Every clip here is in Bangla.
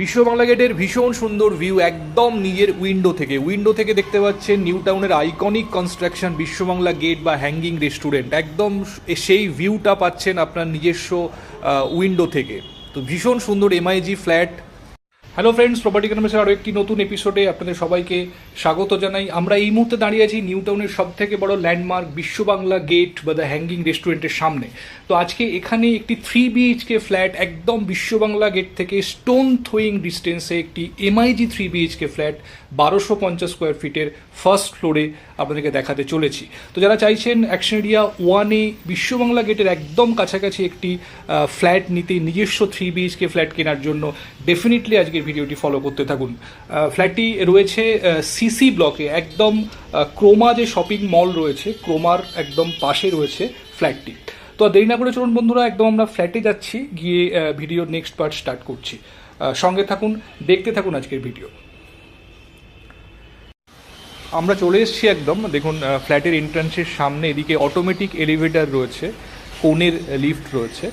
বিশ্ব বাংলা গেটের ভীষণ সুন্দর ভিউ একদম নিজের উইন্ডো থেকে। উইন্ডো থেকে দেখতে পাচ্ছেন নিউ টাউনের iconic construction Biswa Bangla gate বা হ্যাঙ্গিং রেস্টুরেন্ট একদম সেই ভিউটা পাচ্ছেন আপনার নিজস্ব উইন্ডো থেকে। তো ভীষণ সুন্দর MIG flat hello friends property কনভার্সের আরও একটি নতুন এপিসোডে আপনাদের সবাইকে স্বাগত জানাই। আমরা এই মুহূর্তে দাঁড়িয়ে আছি নিউ টাউনের সব থেকে বড় ল্যান্ডমার্ক বিশ্ব বাংলা গেট বা দ্য হ্যাঙ্গিং রেস্টুরেন্টের সামনে। তো আজকে এখানে একটি থ্রি বিএইচকে ফ্ল্যাট একদম বিশ্ব বাংলা গেট থেকে স্টোন থ্রোয়িং ডিস্টেন্সে একটি এমআইজি থ্রি বিএইচকে ফ্ল্যাট বারোশো পঞ্চাশ স্কোয়ার ফিটের ফার্স্ট ফ্লোরে আপনাদেরকে দেখাতে চলেছি। তো যারা চাইছেন অ্যাকশন এরিয়া ওয়ানে বিশ্ববাংলা গেটের একদম কাছাকাছি একটি ফ্ল্যাট নিতে নিজস্ব থ্রি বিএইচকে ফ্ল্যাট কেনার জন্য ডেফিনেটলি আজকের ভিডিওটি ফলো করতে থাকুন। ফ্ল্যাটটি রয়েছে সিসি ব্লকে একদম ক্রোমা যে শপিং মল রয়েছে, ক্রোমার একদম পাশে রয়েছে ফ্ল্যাটটি তো দেরি না করে চলুন বন্ধুরা, একদম আমরা ফ্ল্যাটে যাচ্ছি, গিয়ে ভিডিওর নেক্সট পার্ট স্টার্ট করছি। সঙ্গে থাকুন, দেখতে থাকুন আজকের ভিডিও আমরা চলে এসেছি একদম, দেখুন ফ্ল্যাটের এন্ট্রান্সের সামনে, এদিকে অটোমেটিক এলিভেটর রয়েছে, কোণের লিফট রয়েছে।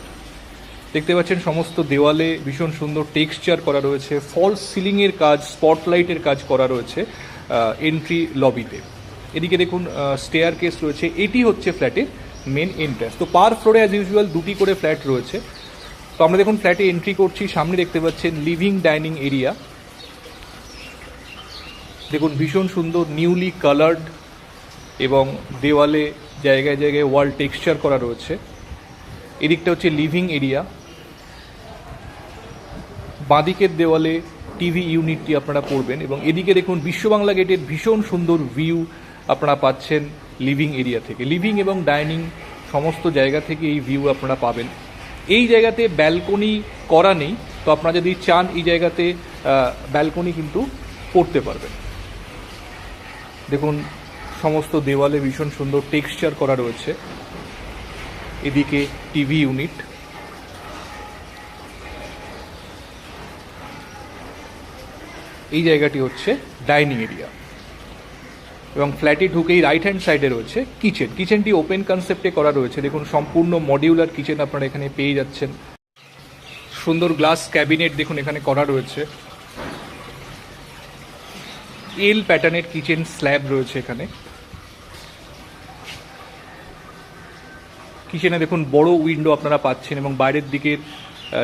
দেখতে পাচ্ছেন সমস্ত দেওয়ালে ভীষণ সুন্দর টেক্সচার করা রয়েছে ফলস সিলিংয়ের কাজ স্পটলাইটের কাজ করা রয়েছে এন্ট্রি লবিতে এদিকে দেখুন স্টেয়ার কেস রয়েছে, এটি হচ্ছে ফ্ল্যাটের মেন এন্ট্রান্স তো পার ফ্লোরে অ্যাজ ইউজুয়াল দুটি করে ফ্ল্যাট রয়েছে। তো আমরা দেখুন, ফ্ল্যাটে এন্ট্রি করছি, সামনে দেখতে পাচ্ছেন লিভিং ডাইনিং এরিয়া দেখুন, ভীষণ সুন্দর নিউলি কালার্ড এবং দেওয়ালে জায়গায় জায়গায় ওয়াল টেক্সচার করা রয়েছে। এদিকটা হচ্ছে লিভিং এরিয়া বাঁদিকের দেওয়ালে টিভি ইউনিটটি আপনারা পড়বেন এবং এদিকে দেখুন বিশ্ব বাংলা গেটের ভীষণ সুন্দর ভিউ আপনারা পাচ্ছেন লিভিং এরিয়া থেকে। লিভিং এবং ডাইনিং সমস্ত জায়গা থেকে এই ভিউ আপনারা পাবেন। এই জায়গাতে ব্যালকনি করা নেই, তো আপনারা যদি চান এই জায়গাতে ব্যালকনি কিন্তু করতে পারবেন। দেখুন, সমস্ত দেওয়ালে ভীষণ সুন্দর টেক্সচার করা রয়েছে। এদিকে টিভি ইউনিট এই জায়গাটি হচ্ছে ডাইনিং এরিয়া এবং ফ্ল্যাটে ঢুকেই রাইট হ্যান্ড সাইডে রয়েছে কিচেন কিচেনটি ওপেন কনসেপ্টে করা রয়েছে। দেখুন, সম্পূর্ণ মডিউলার কিচেন আপনারা এখানে পেয়ে যাচ্ছেন। সুন্দর গ্লাস ক্যাবিনেট দেখুন, এখানে করা রয়েছে। এল প্যাটার্নের কিচেন স্ল্যাব রয়েছে এখানে। কিচেনে দেখুন, বড় উইন্ডো আপনারা পাচ্ছেন এবং বাইরের দিকের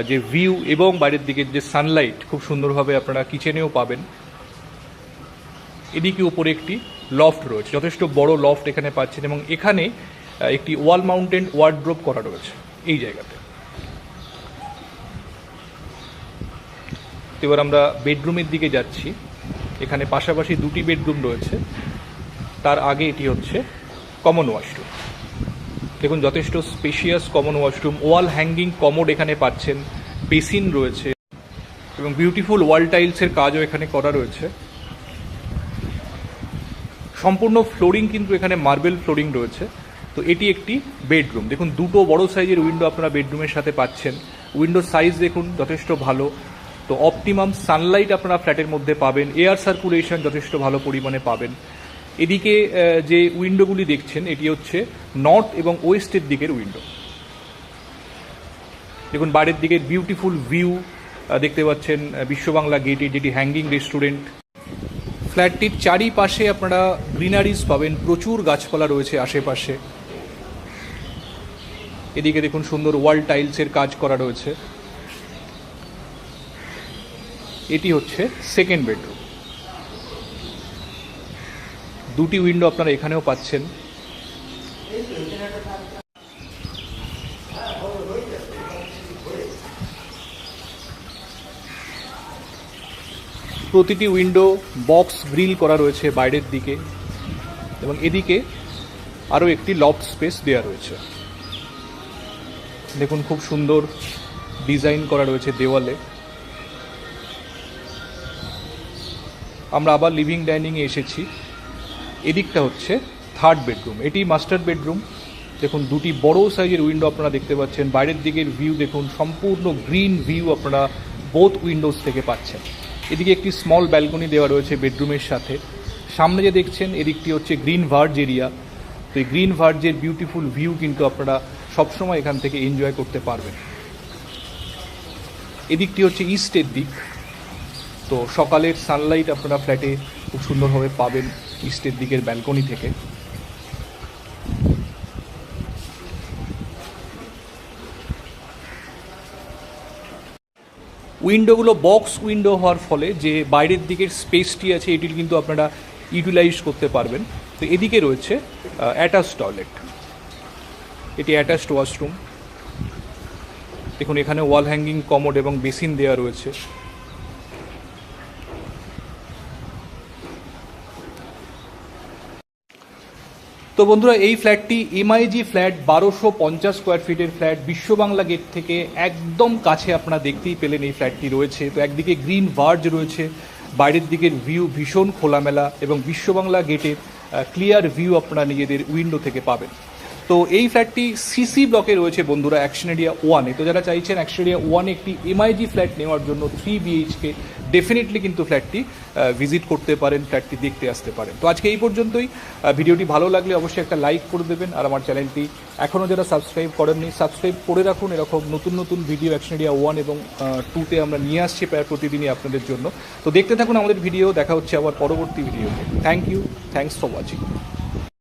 যে ভিউ এবং বাইরের দিকের যে সানলাইট, খুব সুন্দরভাবে আপনারা কিচেনেও পাবেন। এদিকে উপরে একটি লফট রয়েছে, যথেষ্ট বড় লফট এখানে পাচ্ছেন এবং এখানে একটি ওয়াল মাউন্টেন ওয়ার্ড্রোপ করা রয়েছে এই জায়গাতে। এবার আমরা বেডরুমের দিকে যাচ্ছি। এখানে পাশাপাশি দুটি বেডরুম রয়েছে। তার আগে এটি হচ্ছে কমন ওয়াশরুম দেখুন, যথেষ্ট spacious common washroom wall hanging commode এখানে পাচ্ছেন বেসিন রয়েছে, এবং বিউটিফুল ওয়াল টাইলসের কাজও এখানে করা রয়েছে। সম্পূর্ণ ফ্লোরিং কিন্তু এখানে মার্বেল ফ্লোরিং রয়েছে। তো এটি একটি বেডরুম। দেখুন, দুটো বড় সাইজের উইন্ডো আপনারা বেডরুমের সাথে পাচ্ছেন। উইন্ডোর সাইজ দেখুন, যথেষ্ট ভালো। তো অপটিমাম সানলাইট আপনারা ফ্ল্যাটের মধ্যে পাবেন এয়ার সার্কুলেশন যথেষ্ট ভালো পরিমাণে পাবেন। এদিকে যে উইন্ডোগুলি দেখছেন, এটি হচ্ছে নর্থ এবং ওয়েস্টের দিকের উইন্ডো দেখুন, বাইরের দিকের বিউটিফুল ভিউ দেখতে পাচ্ছেন বিশ্ববাংলা বিশ্ব বাংলা গেটে যেটি হ্যাঙ্গিং রেস্টুরেন্ট ফ্ল্যাটটির চারিপাশে আপনারা গ্রিনারিজ পাবেন, প্রচুর গাছপালা রয়েছে আশেপাশে। এদিকে দেখুন, সুন্দর ওয়াল টাইলসের কাজ করা রয়েছে। এটি হচ্ছে সেকেন্ড বেডরুম দুটি উইন্ডো আপনারা এখানেও পাচ্ছেন। প্রতিটি উইন্ডো বক্স গ্রিল করা রয়েছে বাইরের দিকে এবং এদিকে আরও একটি লফট স্পেস দেওয়া রয়েছে। দেখুন, খুব সুন্দর ডিজাইন করা রয়েছে দেওয়ালে। আমরা আবার লিভিং ডাইনিংয়ে এসেছি। এদিকটা হচ্ছে থার্ড বেডরুম এটি মাস্টার বেডরুম দেখুন, দুটি বড় সাইজের উইন্ডো আপনারা দেখতে পাচ্ছেন। বাইরের দিকের ভিউ দেখুন, সম্পূর্ণ গ্রিন ভিউ আপনারা বোথ উইন্ডোজ থেকে পাচ্ছেন। এদিকে একটি স্মল ব্যালকনি দেওয়া রয়েছে বেডরুমের সাথে। সামনে যে দেখছেন, এদিকটি হচ্ছে গ্রিন ভার্জ এরিয়া তো এই গ্রিন ভার্জের বিউটিফুল ভিউ কিন্তু আপনারা সবসময় এখান থেকে এনজয় করতে পারবেন। এদিকটি হচ্ছে ইস্টের দিক। তো সকালের সানলাইট আপনারা ফ্ল্যাটে খুব সুন্দরভাবে পাবেন ইস্টের দিকের ব্যালকনি থেকে। উইন্ডোগুলো বক্স উইন্ডো হওয়ার ফলে যে বাইরের দিকের স্পেসটি আছে এটি কিন্তু আপনারা ইউটিলাইজ করতে পারবেন। তো এদিকে রয়েছে অ্যাটাচ টয়লেট এটি অ্যাটাচড ওয়াশরুম দেখুন, এখানে ওয়াল হ্যাঙ্গিং কমোড এবং বেসিন দেওয়া রয়েছে। তো বন্ধুরা, এই ফ্ল্যাটটি এমআইজি ফ্ল্যাট, বারোশো পঞ্চাশ স্কোয়ার ফিটের ফ্ল্যাট, বিশ্ববাংলা গেট থেকে একদম কাছে আপনারা দেখতেই পেলেন এই ফ্ল্যাটটি রয়েছে। তো একদিকে গ্রিন ভার্জ রয়েছে, বাইরের দিকের ভিউ ভীষণ খোলামেলা এবং বিশ্ববাংলা গেটের ক্লিয়ার ভিউ আপনারা নিজেদের উইন্ডো থেকে পাবেন। তো এই ফ্ল্যাটটি সিসি ব্লকে রয়েছে বন্ধুরা অ্যাকশন এরিয়া ওয়ানে তো যারা চাইছেন অ্যাকশন এরিয়া ওয়ানে একটি এমআইজি ফ্ল্যাট নেওয়ার জন্য থ্রি বিএইচকে ডেফিনেটলি কিন্তু ফ্ল্যাটটি ভিজিট করতে পারেন ফ্ল্যাটটি দেখতে আসতে পারেন। তো আজকে এই পর্যন্তই। ভিডিওটি ভালো লাগলে অবশ্যই একটা লাইক করে দেবেন আর আমার চ্যানেলটি এখনও যারা সাবস্ক্রাইব করেননি সাবস্ক্রাইব করে রাখুন। এরকম নতুন নতুন ভিডিও অ্যাকশন এরিয়া ওয়ান এবং টুতে আমরা নিয়ে আসছি প্রায় প্রতিদিনই আপনাদের জন্য। তো দেখতে থাকুন আমাদের ভিডিও দেখা হচ্ছে আবার পরবর্তী ভিডিওতে thank you thanks for watching